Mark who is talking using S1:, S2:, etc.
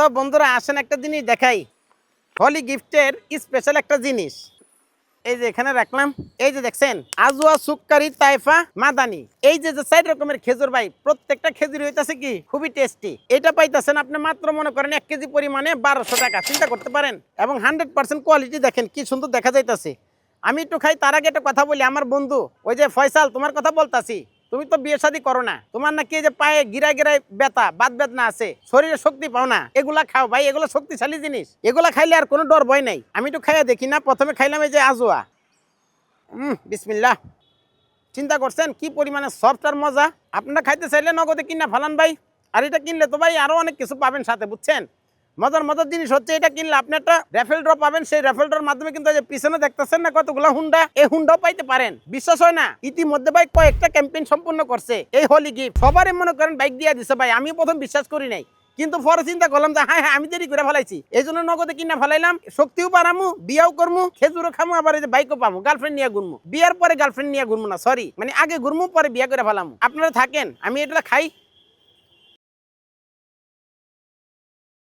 S1: তো বন্ধুরা, আসেন একটা জিনিস দেখাই। হলি গিফটের স্পেশাল একটা জিনিস। এই যে এখানে রাখলাম। এই যে দেখছেন আজুয়া সুক্কারি, তাইফা, মাদানি। এই যে যে রকমের খেজুর ভাই, প্রত্যেকটা খেজুর হইতাছে কি? খুবই টেস্টি এটা পাইতেছেন আপনি মাত্র মনে করেন এক কেজি পরিমাণে বারোশো টাকা। চিন্তা করতে পারেন। এবং হান্ড্রেড পার্সেন্ট কোয়ালিটি দেখেন, কি সুন্দর দেখা যাইতাছে। আমি একটু খাই, তার আগে একটা কথা বলি। আমার বন্ধু, ওই যে ফয়সাল, তোমার কথা বলতাছি। তুমি তো বিয়ে শাদী করো না। তোমার নাকি এই যে পায়ে গিরা গিরায় ব্যথা বাদ বেদনা আছে, শরীরে শক্তি পাও না। এগুলা খাও ভাই, এগুলো শক্তিশালী জিনিস। এগুলা খাইলে আর কোনো ডর ভয় নাই। আমি একটু খাইয়া দেখি না, প্রথমে খাইলাম এই যে আজোয়া। হুম বিসমিল্লাহ। চিন্তা করছেন, কি পরিমাণে সফট আর মজা? আপনারা খাইতে চাইলে নগদে কিনা ফালান ভাই। আর এটা কিনলে তো ভাই আরও অনেক কিছু পাবেন সাথে, বুঝছেন? মজার মজার জিনিস হচ্ছে এটা কিনলে আপনি একটা রেফেল ড্র পাবেন, সেই রেফেল ড্রর মাধ্যমে কিন্তু যে পিছনে দেখতেছেন না কতগুলো হুন্ডা, এই হুন্ডাও পাইতে পারেন। বিশ্বাস হয় না? ইতিমধ্যে ভাই কয়েকটা ক্যাম্পেইন সম্পূর্ণ করছে। এই হোলি গিফট সবারই মনে করেন বাইক দিয়ে দিছে ভাই আমি প্রথম বিশ্বাস করি নাই। কিন্তু পরে চিন্তা করলাম যে হ্যাঁ হ্যাঁ আমি দেরি করে ফেলাইছি। এই জন্য নগদে কিনা ফেলাইলাম, শক্তিও পারামু বিয়াও করমু, খেজুরও খামু, আবার এই যে বাইকও পামু গার্লফ্রেন্ড নিয়ে ঘুরমু। বিয়ার পরে গার্লফ্রেন্ড নিয়ে ঘুরমু না সরি মানে আগে ঘুরমু, পরে বিয়া করে ফেলামু। আপনারা থাকেন, আমি এটা খাই।